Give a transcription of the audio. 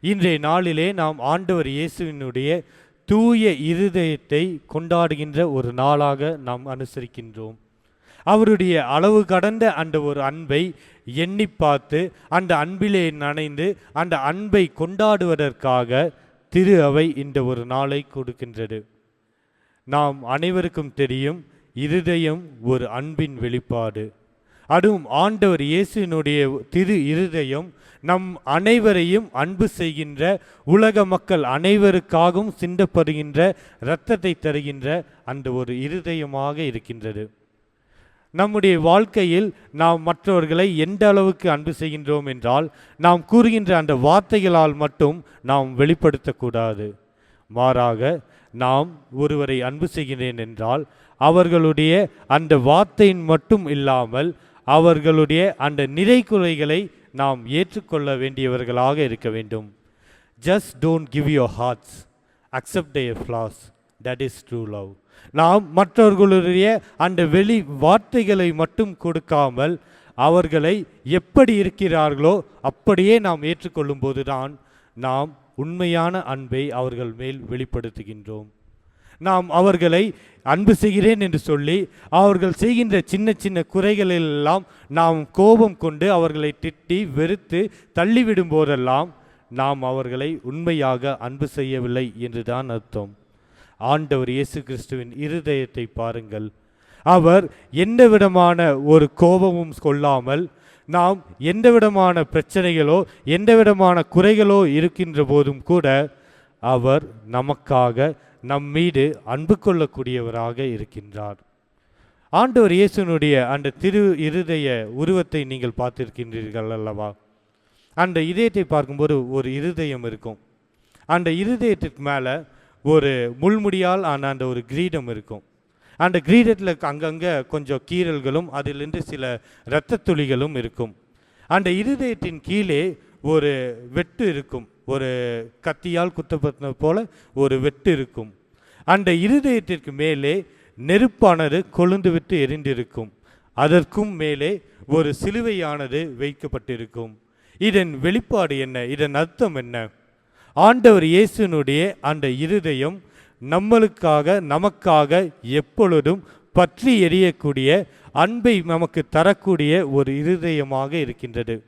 இன்றைய நாளிலே நாம் ஆண்டவர் இயேசுவினுடைய தூய இருதயத்தை கொண்டாடுகின்ற ஒரு நாளாக நாம் அனுசரிக்கின்றோம். அவருடைய அளவு கடந்த அந்த ஒரு அன்பை எண்ணி பார்த்து அந்த அன்பிலே நனைந்து அந்த அன்பை கொண்டாடுவதற்காக திரு அவை இந்த ஒரு நாளை கொடுக்கின்றது. நாம் அனைவருக்கும் தெரியும் இருதயம் ஒரு அன்பின் வெளிப்பாடு. அதுவும் ஆண்டவர் இயேசுவினுடைய திரு இருதயம் நம் அனைவரையும் அன்பு செய்கின்ற உலக மக்கள் அனைவருக்காகவும் சிந்தப்படுகின்ற இரத்தத்தை தருகின்ற அந்த ஒரு இருதயமாக இருக்கின்றது. நம்முடைய வாழ்க்கையில் நாம் மற்றவர்களை எந்த அளவுக்கு அன்பு செய்கின்றோம் என்றால் நாம் கூறுகின்ற அந்த வார்த்தைகளால் மட்டும் நாம் வெளிப்படுத்தக்கூடாது. மாறாக நாம் ஒருவரை அன்பு செய்கிறேன் என்றால் அவர்களுடைய அந்த வார்த்தையின் மட்டும் இல்லாமல் அவர்களுடைய அந்த நிறை குறைகளை நாம் ஏற்றுக்கொள்ள வேண்டியவர்களாக இருக்க வேண்டும். Just don't give your hearts accept their flaws that is true love நாம் மற்றவர்களுடைய அந்த வெளி வார்த்தைகளை மட்டும் கொடுக்காமல் அவர்களை எப்படி இருக்கிறார்களோ அப்படியே நாம் ஏற்றுக்கொள்ளும் போதுதான் நாம் உண்மையான அன்பை அவர்கள் மேல் வெளிப்படுத்துகின்றோம். நாம் அவர்களை அன்பு செய்கிறேன் என்று சொல்லி அவர்கள் செய்கின்ற சின்ன சின்ன குறைகளெல்லாம் நாம் கோபம் கொண்டு அவர்களை திட்டி வெறுத்து தள்ளிவிடும் போதெல்லாம் நாம் அவர்களை உண்மையாக அன்பு செய்யவில்லை என்றுதான் அர்த்தம். ஆண்டவர் இயேசு கிறிஸ்துவின் இருதயத்தை பாருங்கள். அவர் எந்த விதமான ஒரு கோபமும் கொள்ளாமல் நாம் எந்த விதமான பிரச்சனைகளோ எந்த விதமான குறைகளோ இருக்கின்ற போதும் கூட அவர் நமக்காக நம் மீது அன்பு கொள்ளக்கூடியவராக இருக்கின்றார். ஆண்டவர் இயேசுனுடைய அந்த திரு இருதய உருவத்தை நீங்கள் பார்த்திருக்கின்றீர்கள் அல்லவா? அந்த இதயத்தை பார்க்கும்போது ஒரு இருதயம் இருக்கும். அந்த இருதயத்திற்கு மேலே ஒரு முள்முடியால் ஆன அந்த ஒரு கிரீடம் இருக்கும். அந்த கிரீடத்தில் அங்கங்கே கொஞ்சம் கீறல்களும் அதிலிருந்து சில இரத்த துளிகளும் இருக்கும். அந்த இருதயத்தின் கீழே ஒரு வெட்டு இருக்கும். ஒரு கத்தியால் குத்தப்பட்டது போல ஒரு வெட்டு இருக்கும். அந்த இருதயத்திற்கு மேலே நெருப்பானது கொழுந்து விட்டு எரிந்திருக்கும். அதற்கும் மேலே ஒரு சிலுவையானது வைக்கப்பட்டிருக்கும். இதன் வெளிப்பாடு என்ன? இதன் அர்த்தம் என்ன? ஆண்டவர் இயேசுனுடைய அந்த இருதயம் நம்மளுக்காக நமக்காக எப்பொழுதும் பற்றி எரியக்கூடிய அன்பை நமக்கு தரக்கூடிய ஒரு இருதயமாக இருக்கின்றது.